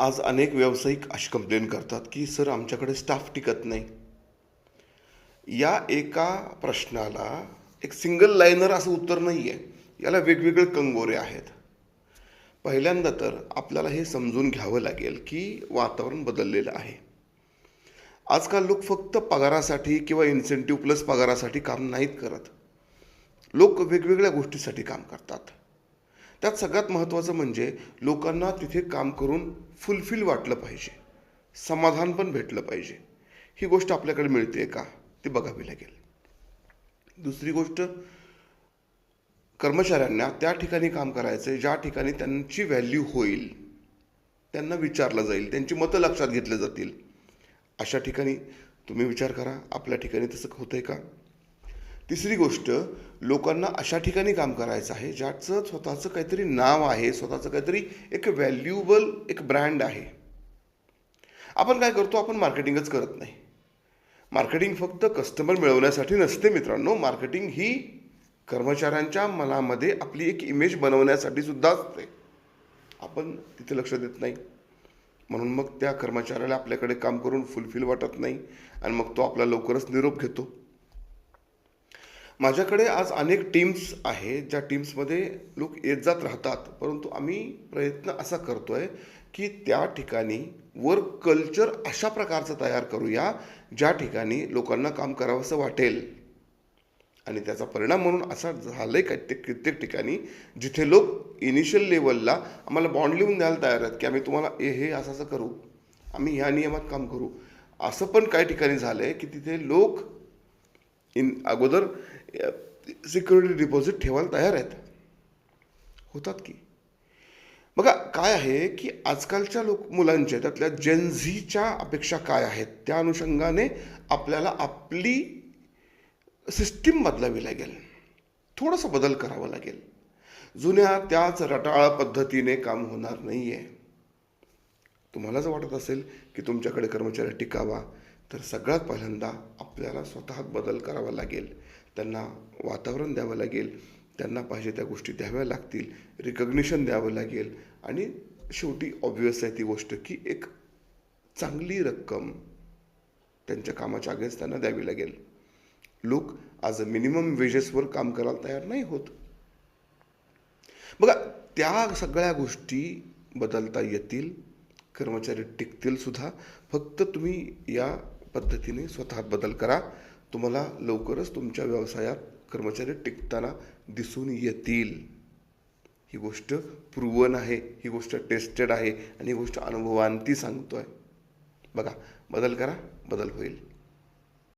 आज अनेक व्यावसायिक अशी कंप्लेन करतात की सर आमच्याकडे स्टाफ टिकत नाही. या एका प्रश्नाला एक सिंगल लाईनर असं उत्तर नाही आहे याला वेगवेगळे कंगोरे आहेत. पहिल्यांदा तर आपल्याला हे समजून घ्यावं लागेल की वातावरण बदललेलं आहे. आजकाल लोक फक्त पगारासाठी किंवा इन्सेंटिव्ह प्लस पगारासाठी काम नाहीत करत. लोक वेगवेगळ्या गोष्टीसाठी काम करतात. त्यात सगळ्यात महत्त्वाचं म्हणजे लोकांना तिथे काम करून फुलफिल वाटलं पाहिजे. समाधान पण भेटलं पाहिजे. ही गोष्ट आपल्याकडे मिळते का? ती बघावी लागेल दुसरी गोष्ट कर्मचाऱ्यांना त्या ठिकाणी काम करायचं आहे ज्या ठिकाणी त्यांची व्हॅल्यू होईल त्यांना विचारलं जाईल त्यांची मतं लक्षात घेतली जातील. अशा ठिकाणी तुम्ही विचार करा आपल्या ठिकाणी तसं होतं आहे का? तिसरी गोष्ट लोकांना अशा ठिकाणी काम करायचं आहे ज्याचं स्वतःचं काहीतरी नाव आहे स्वतःचं काहीतरी एक व्हॅल्युएबल एक ब्रँड आहे. आपण काय करतो? आपण मार्केटिंगच करत नाही. मार्केटिंग फक्त कस्टमर मिळवण्यासाठी नसते मित्रांनो. मार्केटिंग ही कर्मचाऱ्यांच्या मनामध्ये आपली एक इमेज बनवण्यासाठी सुद्धा असते. आपण तिथे लक्ष देत नाही. म्हणून मग त्या कर्मचाऱ्याला आपल्याकडे काम करून फुलफिल वाटत नाही. आणि मग तो आपला लवकरच निरोप घेतो. माझ्याकडे आज अनेक टीम्स आहेत ज्या टीम्समध्ये लोक येत जात राहतात. परंतु आम्ही प्रयत्न असा करतो आहे की त्या ठिकाणी वर्क कल्चर अशा प्रकारचं तयार करूया ज्या ठिकाणी लोकांना काम करावंसं वाटेल. आणि त्याचा परिणाम म्हणून असा झालं आहे कित्येक कित्येक ठिकाणी जिथे लोक इनिशियल लेवलला आम्हाला बॉन्ड लिहून द्यायला तयार आहेत की आम्ही तुम्हाला ए हे असं असं करू. आम्ही ह्या नियमात काम करू. असं पण काही ठिकाणी झालं आहे की तिथे लोक इन अगोदर सिक्युरिटी डिपॉझिट ठेवायला तयार आहेत. होतात की? बघा काय आहे की आजकालच्या लोक मुलांच्या त्यातल्या जेनझीच्या अपेक्षा काय आहेत? त्या अनुषंगाने आपल्याला आपली सिस्टीम बदलावी लागेल. थोडासा बदल करावा लागेल. जुन्या त्याच रटाळ पद्धतीने काम होणार नाही आहे तुम्हाला जर वाटत असेल की तुमच्याकडे कर्मचारी टिकावा तर सगळ्यात पहिल्यांदा आपल्याला स्वतः बदल करावा लागेल. त्यांना वातावरण द्यावं लागेल. त्यांना पाहिजे त्या गोष्टी द्याव्या लागतील. रिकग्निशन द्यावं लागेल. आणि शेवटी ऑब्वियस आहे ती गोष्ट की एक चांगली रक्कम त्यांच्या कामाच्या अगेन्स्ट त्यांना द्यावी लागेल. लोक आज मिनिमम वेजेसवर काम करायला तयार नाही होत. बघा त्या सगळ्या गोष्टी बदलता येतील. कर्मचारी टिकतील सुद्धा. फक्त तुम्ही या पद्धतीने स्वतः बदल करा. तुम्हाला लवकरच तुमच्या व्यवसायात कर्मचारी टिकताना दिसून येतील. ही गोष्ट प्रूवन आहे ही गोष्ट टेस्टेड आहे आणि ही गोष्ट अनुभवांती सांगतो आहे बघा बदल करा बदल होईल.